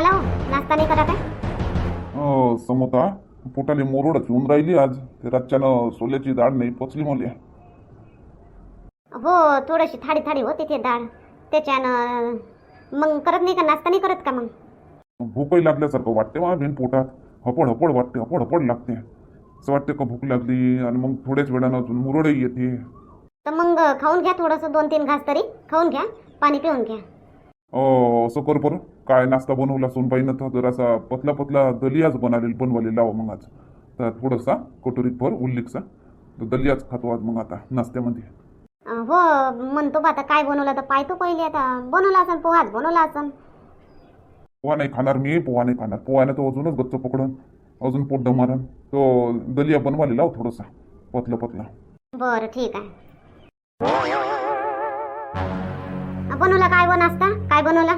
झाला हो? नाश्ता नाही करा काय अं, समोता. पोटाले मोरोडच येऊन राहिली आज. ते रातच्यानं सोल्याची डाळ नाही पचली मला. हो थोडीशी थाडी थाडी होती ते डाळ त्याच्यानं मग करत नाही का? नाश्ता नाही करत का मग? भूकही लागल्यासारखं वाटते मला बिन पोटात. हपड हपड वाटते हपड हपड लागते. असं वाटते का भूक लागली आणि मग थोड्याच वेळानं अजून मुरडही येते. तर मग खाऊन घ्या थोडंसं दोन तीन घास तरी. खाऊन घ्या पाणी पिऊन घ्या. असं कर बरं. काय नाश्ता बनवला सोनबाईनं तर जरासा पतला पतला दलियाच बनाले बनवाले लावा मग आज. तर थोडासा कटोरीत भर उल्लिकचा तर दलियाच खातो आज मग आता नाश्त्यामध्ये. हो म्हणतो बा आता काय बनवलं तर पाहतो पहिले आता. बनवला असन पोहाच बनवला असन. पोहा नाही खाणार मी पोहा नाही खाणार. पोहाने तो अजूनच गच्च पकडन अजून पोट मारन तो दलिया बनवाले लाव थोडासा पतलं पतला. बरं ठीक आहे. बनवला काय व नाश्ता? काय बनवला?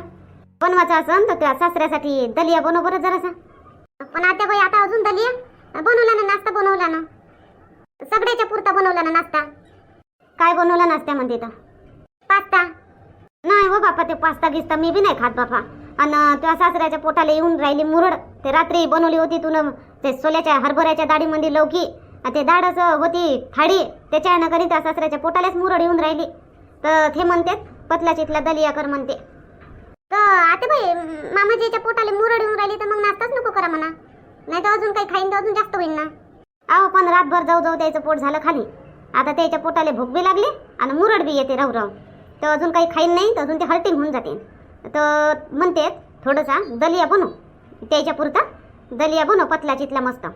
बनवायचा असं तर त्या सासऱ्यासाठी दलिया बनव बरं जरासा. पण आता बाई आता अजून दलिया? बनवला ना नाश्ता बनवला ना. सगळ्याच्या पुरता बनवला ना नाश्ता. काय बनवला नाश्त्यामध्ये तर? पास्ता. नाही हो बापा ते पास्ता गिस्ता मी बी नाही खात बापा. आणि त्या सासऱ्याच्या पोटाला येऊन राहिली मुरड. ते रात्री बनवली होती तुन ते सोल्याच्या हरभऱ्याच्या दाढीमध्ये लौकी. आणि ते दाढच होती थाळी. त्याच्या कधी त्या सासऱ्याच्या पोटालाच मुरड येऊन राहिली. तर ते म्हणतात पतला चितला दलिया कर म्हणते. तर आता बाई मामाजीच्या पोटाला मुरड येऊन राहिली तर मग नाश्ताच नको करा म्हणा. नाही तर अजून काही खाईन तर अजून जास्त होईल ना. अहो पण रातभर जाऊ जाऊ त्याचं पोट झालं खाली. आता त्याच्या पोटाला भूक बी लागली आणि मुरड बी येते राहू राहू तर अजून काही खाईन नाही तर अजून ते हल्टिंग होऊन जाते. तर म्हणते थोडंसा दलिया बनव. त्याच्या पुरता दलिया बनव पतला चितला मस्त.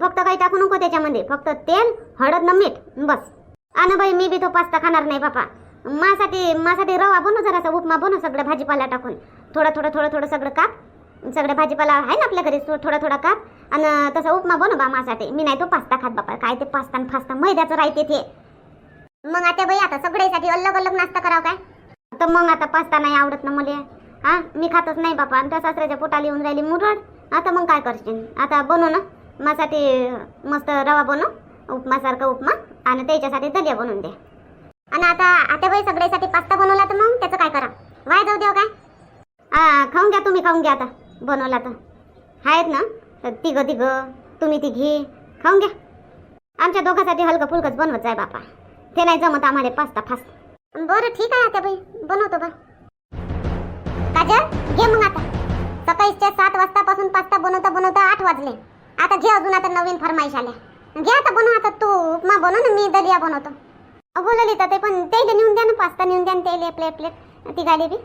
फक्त काही टाकू नको त्याच्यामध्ये फक्त तेल हळद न मीठ बस. आणि बाई मी बी तो पास्ता खाणार नाही बापा. मासाठी मासाठी रवा बनव जरासा उपमा बनव सगळं भाजीपाला टाकून. थोडं थोडं थोडं थोडं सगळं काप. सगळं भाजीपाला आहे ना आपल्या घरी थोडा थोडा काप. आणि तसा उपमा बनव बा मासाठी. मी नाही तो पास्ता खात बापा. काय ते पास्ता आणि फास्ता मैद्याचं राहते ते. मग आता बाई आता सगळ्यासाठी अलग अलग नाश्ता करावं काय? तर मग आता पास्ता नाही आवडत ना मला. हा मी खातच नाही बापा. आणि त्या सासऱ्याच्या पोटाला येऊन राहिली मुरड. आता मग काय करशील? आता बनव ना. माझ्यासाठी मस्त रवा बनव. उपमासारखा उपमा. आणि त्याच्यासाठी दलिया बनवून दे. आणि आता आता बाई सगळ्यासाठी पास्ता बनवला तर मग? त्याचं काय करा? वाय जाऊ देऊ काय? हा खाऊन घ्या तुम्ही खाऊन घ्या आता बनवला तर. आहेत ना? तिघं तिघं. तुम्ही तिघी. खाऊन घ्या. आमच्या दोघांसाठी हलकं फुलकंच बनवत जाय बापा. ते नाही जमत आम्हाला पास्ता फास्ट. बरं ठीक आहे आता बाई. बनवतो बा. काजल घे मग आता. सकाळीच्या सात वाजतापासून पास्ता बनवता बनवता आठ वाजले. आता घे अजून आता नवीन फरमाईश आल्या. घे आता बनव आता तू. उपमा बनव ना मी दलिया बनवतो. अहो ललिता ते पण ते नेऊन द्या ना पास्ता नेऊन द्या ना तेल प्लेट प्लेट ती गाडी बी.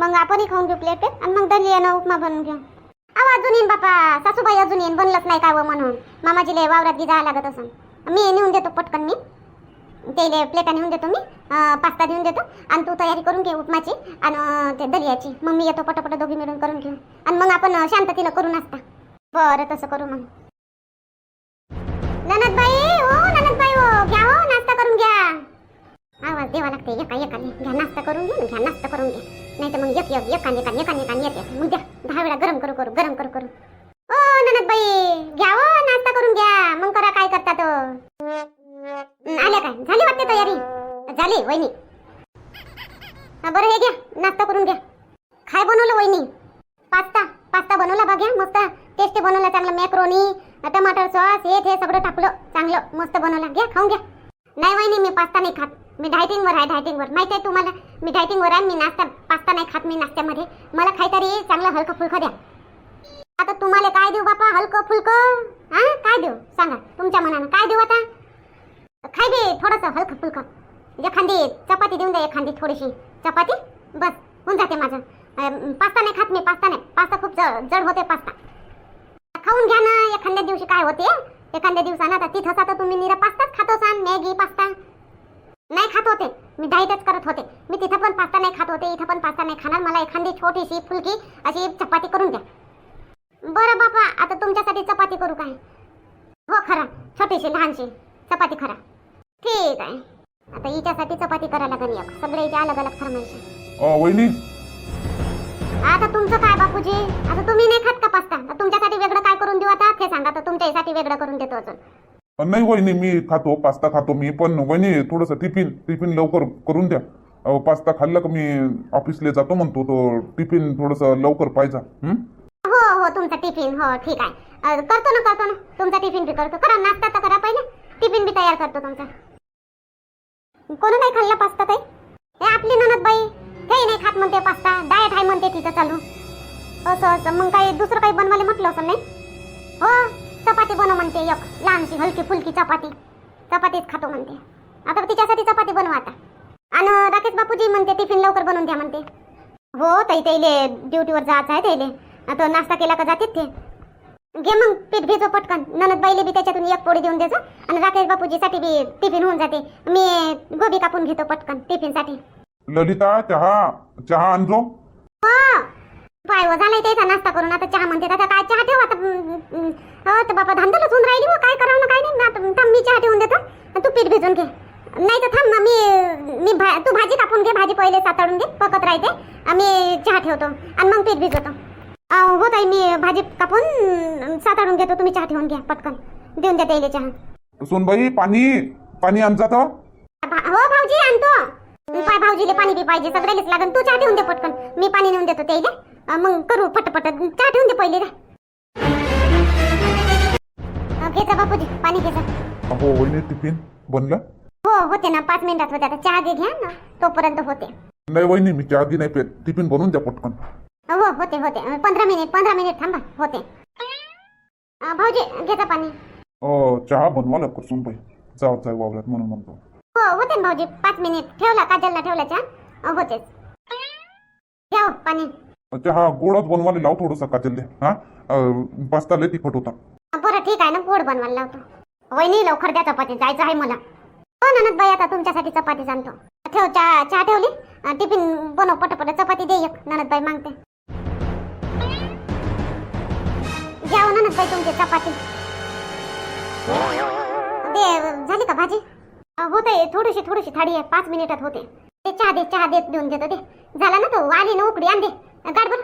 मग आपणही खाऊन घेऊ प्लेट प्लेट आणि मग दलिया येणं उपमा बनवून घेऊ. अहो अजून येईन बापा सासूबाई अजून येईन बनलंच नाही का व म्हणून. मामाजीले वावरात गी जायला लागत असं. मी नेऊन देतो पटकन मी. ते प्लेटा नेऊन देतो मी पास्ता देऊन देतो आणि तू तयारी करून घे उपमाची आणि ते दलियाची मग मी येतो पटापट दोघी मिळून करून घेऊ. आणि मग आपण शांततीनं शांततेनं करू नाश्ता. बरं तसं करू मग. देवा लागते एका एकाने घ्या नाश्ता करून घे घ्या नाश्ता करून घे. नाही तर मग एक एक एकाने एकाने एकाने एकाने येते. मग द्या. दहा वेळा गरम करू करू गरम करू करू. ओ ननदबाई घ्या हो नाश्ता करून घ्या. मग करा काय करता तो हो. आल्या काय? झाली वाटते तयारी? झाली वहिनी. बरं हे घ्या. नाश्ता करून घ्या. काय बनवलं वहिनी? पास्ता. पास्ता बनवला बघ्या मस्त. टेस्टी बनवला चांगलं मॅक्रोनी टमाटर सॉस हे ते सगळं टाकलं चांगलं मस्त बनवला. घ्या खाऊन घ्या. नाही वहिनी मी पास्ता नाही खात. मी डायटिंगवर आहे डायटिंगवर माहिती आहे तुम्हाला? मी डायटिंगवर आहे मी नाश्ता पास्ता नाही खात मी नाश्त्यामध्ये. मला काहीतरी चांगलं हलकं फुलकं द्या. आता तुम्हाला काय देऊ बापा? हलकं फुलकं? हा? काय देऊ? सांगा. तुमच्या मनानं. काय देऊ आता? खाय दे थोडंसं हलकं फुलकं. एखादी चपाती देऊन द्या एखादी थोडीशी. चपाती? बस होऊन जाते माझं. पास्ता नाही खात मी पास्ता नाही. पास्ता खूप जड जड होते पास्ता. खाऊन घ्या ना. एखाद्या दिवशी काय होते? एखाद्या दिवसानं आता तिथंच आता तुम्ही निरा पास्ताच खात असाल मॅगी पास्ता. नाही खात होते. मी डाईटच करत होते. मी तिथं पण पास्ता नाही खात होते इथं पण पास्ता नाही खाणार. मला एखादी छोटीशी फुलकी अशी चपाती करून द्या. बरं बापा आता तुमच्यासाठी चपाती करू काय? हो खरा. छोटीशी लहानशी. चपाती खरा. ठीक आहे. आता हिच्यासाठी चपाती करायला लागेल एक. सगळे हिचे अलग अलग फरमाईश वहिनी? आता तुमचं काय बापूजी? आता तुम्ही नाही खात का पास्ता? तुमच्यासाठी वेगळं काय करून देऊ आता? ते सांगा तर तुमच्यासाठी वेगळं करून देतो अजून. नाही वहिनी मी खातो पास्ता खातो मी पण. वहिनी थोडंसं टिफिन टिफिन लवकर करून द्या. अहो, पास्ता खाल्ला का मी ऑफिसला जातो म्हणतो तो टिफिन थोडंसं लवकर पाहिजे. हं? हो हो तुमचा टिफिन हो ठीक आहे. अ, करतो ना करतो ना. तुमचा टिफिन बी करतो. करा नाश्ता तर करा पहिले. टिफिन बी तयार करतो तुमचा. कोण नाही खाल्ला पास्ता ताई? हे आपली ननद बाई. काही नाही खात म्हणते पास्ता. डायट आहे म्हणते तिथं चालू. असं असं. मग काही दुसरं काही बनवायला म्हटलं असं नाही? हो. चपाती बनव म्हणते एक. लहानशी हलकी फुलकी चपाती. चपातीच खातो म्हणते. आता तिच्यासाठी चपाती बनवा आता. आणि राकेश बापूजी म्हणते टिफिन लवकर बनवून द्या म्हणते. हो ताई त्याइले ड्युटीवर जायचं आहे त्याइले आता नाश्ता केला का जातात ते? घे मग पीठ भिजव पटकन. ननद बाईले बी त्याच्यातून एक पोळी देऊन द्यायचं आणि राकेश बापूजीसाठी बी टिफिन होऊन जाते. मी गोबी कापून घेतो पटकन टिफिनसाठी. ललिता चहा चहा आणजो. हो पाय झालाय त्याचा नाश्ता करून आता चहा म्हणते आता काय चहा ठेव आता. हो तर बाबा धांदलच होऊन राहिली हो काय करावं ना काय नाही. आता थांब मी चहा ठेवून देतो. आणि तू पीठ भिजून घे. नाही तर थांब मी मी भा तू भाजी कापून घे भाजी पहिले साताळून घे पकत राहते. आम्ही चहा ठेवतो. आणि मग पीठ भिजवतो. हो ताई मी भाजी कापून साताळून घेतो. तुम्ही चहा ठेवून घ्या पटकन. देऊन द्या त्याला चहा. सोनबाई पाणी पाणी तर. भा- हो भाऊजी आणतो. पाय भाऊजीले पाणी बी पाहिजे सगळ्यालाच लागन. तू चहा ठेवून दे पटकन. मी पाणी नेऊन देतो त्याला. मग करू पटपट. चहा ठेवून दे पहिले. अं, घे जा बापूजी पाणी घे जा. हो वहिनी टिफिन बनलं? हो होते ना पाच मिनिटात होते. आता चहा घे घ्या ना. तोपर्यंत होते. नाही वहिनी मी चहा गी नाही पेत. टिफिन बनवून द्या पटकन. हो होते होते. पंधरा मिनिट पंधरा मिनिट थांबा होते. अं, भाऊजी घे जा पाणी. अ, चहा बनवा लवकर सोनबाई. जाव जाय वावरात म्हणून म्हणतो. हो होते ना भाऊजी पाच मिनिट. ठेवला काजलला ठेवला चहा. अं, होतेच. घ्या हो, पाणी. चहा गोडच बनवायला लाव थोडस काजल हा? पास्ता लय तिखट होता. बरं ठीक आहे ना गोड बनवायला लावतो. वहिनी लवकर द्या चपाती जायचं आहे मला. हो ननद बाई आता तुमच्यासाठी चपाती आणतो. ठेव चहा चहा ठेवली? टिफिन बनव पटपट चपाती दे एक. ननद बाई मागते. घ्या हो, ननद बाई तुमची चपाती. दे झाली का भाजी? होते थोडीशी थोडीशी थाळी आहे पाच मिनिटात होते. ते चहा दे चहा देत देऊन देतो दे. झाला ना तो? आली ना उकडी आण दे. गाड बरं.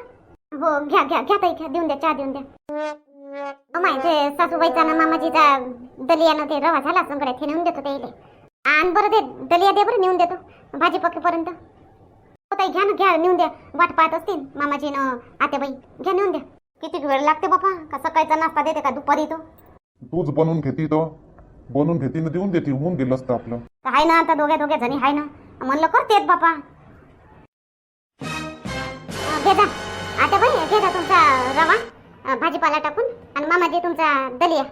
हो घ्या घ्या घ्या ताई घ्या देऊन द्या चहा देऊन द्या. माय ते सासूबाईचा ना मामाजीचा दलियानं ते रवा झाला संकड्यात हे नेऊन देतो ते आण बरं ते दलिया दे बरं नेऊन देतो भाजी पक्केपर्यंत. हो ताई घ्या ना घ्या नेऊन द्या. वाट पाहत असतील मामाजी न आत्याबाई. घ्या नेऊन द्या. किती वेळ लागते बापा? का सकाळचा नाश्ता देते का दुपारी तो? तूच बनवून घेती तो. बनवून घेती ना देऊन देते होऊन गेलं असतं आपलं. तर आहे ना आता दोघ्या दोघ्या जणी आहे ना. म्हणलं करतेत बापा. घेजा आता बाई घेजा तुमचा रवा भाजीपाला टाकून आणि मामाजी तुमचा दलिया.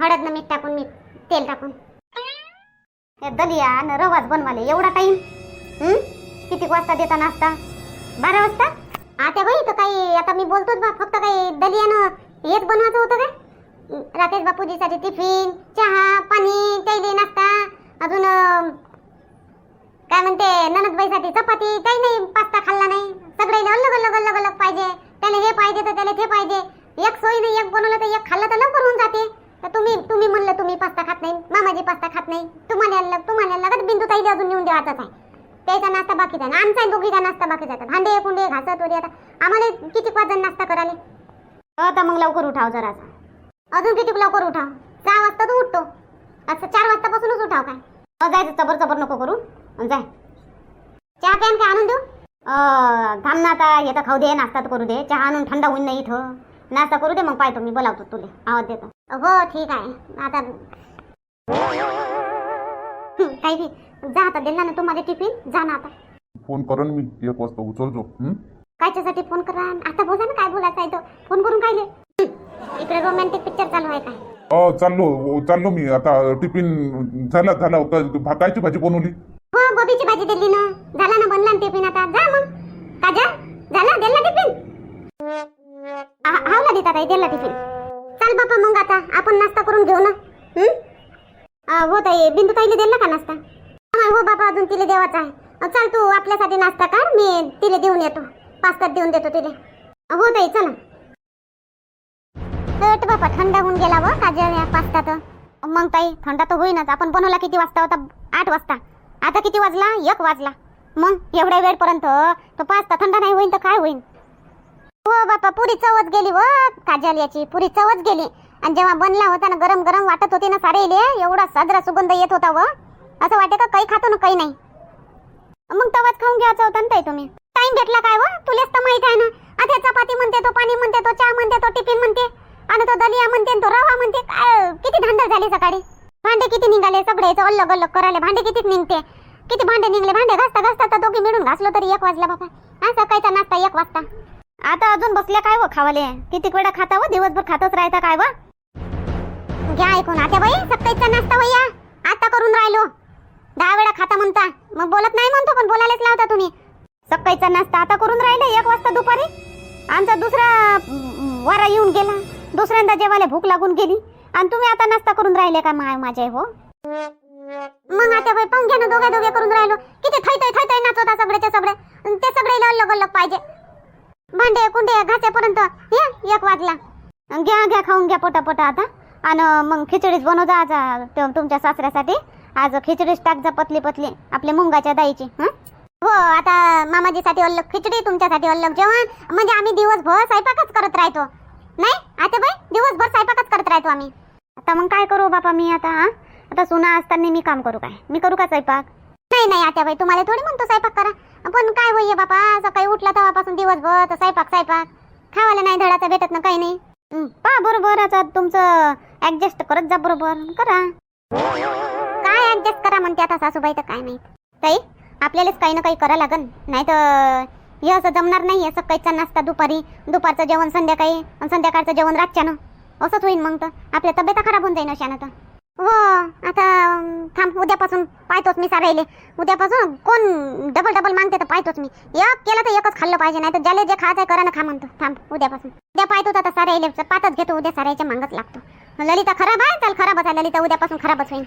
हळद न मीठ टाकून मीठ तेल टाकून. दलिया आणि रवाच बनवाले एवढा टाईम किती वाजता देता नाश्ता? बारा वाजता? आता बाई तर काही आता मी बोलतोच बा फक्त काही दलियानं हेच बनवायचं होतं काय राकेश बापूजीसाठी टिफिन चहा पाणी तेली नाश्ता अजून काय म्हणते ननदबाईसाठी चपाती काही नाही पास्ता खाल्ला नाही. सगळे अलग अलग अलग अलग पाहिजे. त्याला हे पाहिजे तर त्याला ते पाहिजे. एक सोयी नाही एक बनवलं तर एक खाल्लं तर लवकर होऊन जाते. तर तुम्ही तुम्ही म्हणलं तुम्ही पास्ता खात नाही मामाजी पास्ता खात नाही. तुम्हाला अलग तुम्हाला अलग बिंदू ताईला अजून नेऊन द्यावाचाच आहे. त्याचा नाश्ता बाकी जाणार आमचा दोघीचा नाश्ता बाकी आहे. भांडे कुंडे घासत वगैरे आता आम्हाला किती पाच जण नाश्ता कराले हो तर मग लवकर उठाव जरा. अजून किती लवकर उठाव? सहा वाजता तू उठतो. असं चार वाजतापासूनच उठाव काय? जायचं चबर चबर नको करू. जाय. चहा प्यान काय आणून देऊ? थांब ना आता येतं खाऊ दे नाश्ता तर करू दे. चहा आणून थंड होईन नाही इथं. नाश्ता करू दे मग पाहतो मी बोलावतो तुले. आवाज देतो. हो ठीक आहे. आता काही बी जा आता दिला ना तुम्हाला टिफिन. जा ना आता. फोन करन मी एक वाजता उचलजो हं? कायच्यासाठी फोन करा? आता बोला ना काय बोलायचं आहे तो. फोन करून काय इकडे रोमॅन्टिक पिक्चर चालू आहे काय? अ, चाललो चाललो मी. आता टिफिन झाला झाला. क- भा- कायची भाजी बनवली. गोबीची भाजी दिली ना? झाला ना बनला ना टिफिन आता? जा मग. काजा झाला? दिला टिफिन? हावला देतात आहे दिला टिफिन. चल बापा मग आता. आपण नाश्ता करून घेऊ ना. हं? हो ताई बिंदू ताईला दिला का नाश्ता? हो बापा अजून तिला देवाचा आहे. चल तू आपल्यासाठी नाश्ता कर मी तिला देऊन येतो. पास्ता देऊन देतो तिला. हो ताई चला. तट बापा थंड होऊन गेला व काजल या पास्ता तर मग ताई थंड तर होईनच. आपण बनवला किती वाजता होता? आठ वाजता. आता किती वाजला? एक वाजला. मग एवढ्या वेळपर्यंत तो पास्ता थंड नाही होईन तर काय होईन? हो बापा पुरी चवच गेली व. काजल याची पुरी चवच गेली. आणि जेव्हा बनला होता ना गरम गरम वाटत होती ना सारे एवढा साजरा सुगंध येत होता व. असं वाटे का काही खातो ना काही नाही? मग तवाच खाऊन घ्यायचा होता ना ताई तुम्ही. टाइम भेटला काय व? तुलेच तर माहीत आहे ना. आता चपाती म्हणते तो पाणी म्हणते तो चहा म्हणते तो टिफिन म्हणते. आणि तो दलिया म्हणते तो रवा म्हणते. काय किती धांदल झाली सकाळी? भांडे किती निघाले सगळे? अल्लग अल्लग करायला. भांडे किती निघते? किती भांडे निघले? भांडे घासता घासता तर दोघी मिळून घासलो तरी एक वाजला बाबा. हा सकाळचा नाश्ता एक वाजता. आता अजून बसल्या काय व खावाले? किती वेळा खाता व? दिवसभर खातच राहता काय व? घ्या ऐकून. आता बाई सकाळचा नाश्ता वया. आता करून राहिलो. दहा वेळा खाता म्हणता. मग बोलत नाही म्हणतो पण बोलायलाच लावता तुम्ही. सकाळचा नाश्ता आता करून राहिले एक वाजता दुपारी. आमचा दुसरा वारा येऊन गेला. दुसऱ्यांदा जेवायला भूक लागून गेली. आणि तुम्ही आता नाश्ता करून राहिले का माय माझे हो? मग आता बाई पाहून घ्या ना दोघे दोघे करून राहिलो. किती थैतय थैतय नाचवता सगळेचे सगळे. ते सगळे अलग अलग पाहिजे. भांडे कुंडे घासेपर्यंत हे एक वाजला. घ्या घ्या खाऊन घ्या पोटा पोटा आता. आणि मग खिचडीच बनव जा तुमच्या सासऱ्यासाठी. आज खिचडीच टाक जा पतली पतली आपल्या मुंगाच्या दाईची हं? हो आता मामाजीसाठी अलग खिचडी तुमच्यासाठी अलग जेवण. म्हणजे आम्ही दिवसभर स्वयंपाकच करत राहतो. नाही? आता बाई दिवसभर स्वयंपाकच करत राहतो आम्ही. आता मग काय करू बापा मी आता हा? आता सुना असताना मी काम करू काय? मी करू का स्वयंपाक? नाही नाही आता बाई तुम्हाला थोडी म्हणतो स्वयंपाक करा. पण काय होईये बापा सकाळी उठला तेव्हापासून दिवसभर तर स्वयंपाक स्वयंपाक. खावायला नाही धडाचा भेटत ना काही नाही. पा पहा बरोबर आता तुमचं ऍडजस्ट करत जा बरोबर. करा. काय ऍडजस्ट करा म्हणते आता सासूबाई तर काय नाही ताई आपल्यालाच काही ना काही करा लागन. नाही तर हे असं जमणार नाही आहे सकाळचा नाश्ता दुपारी दुपारचं जेवण संध्याकाळी आणि संध्याकाळचं जेवण रातच्यानं. असंच होईन मग तर. आपल्या तब्येत खराब होऊन जाईन अशानं तर. हो आता थांब उद्यापासून पाहतोच मी सारायले उद्यापासून कोण डबल डबल मागते तर पाहतोच मी. एक केलं तर एकच खाल्लं पाहिजे नाही तर ज्याला जे खायचं आहे करा ना खा म्हणतो. थांब उद्यापासून. उद्या पाहतो आता सारायले पातच घेतो उद्या सारायच्या मागच लागतो. ललिता खराब आहे? चल खराबच आहे. ललिता उद्यापासून खराबच होईल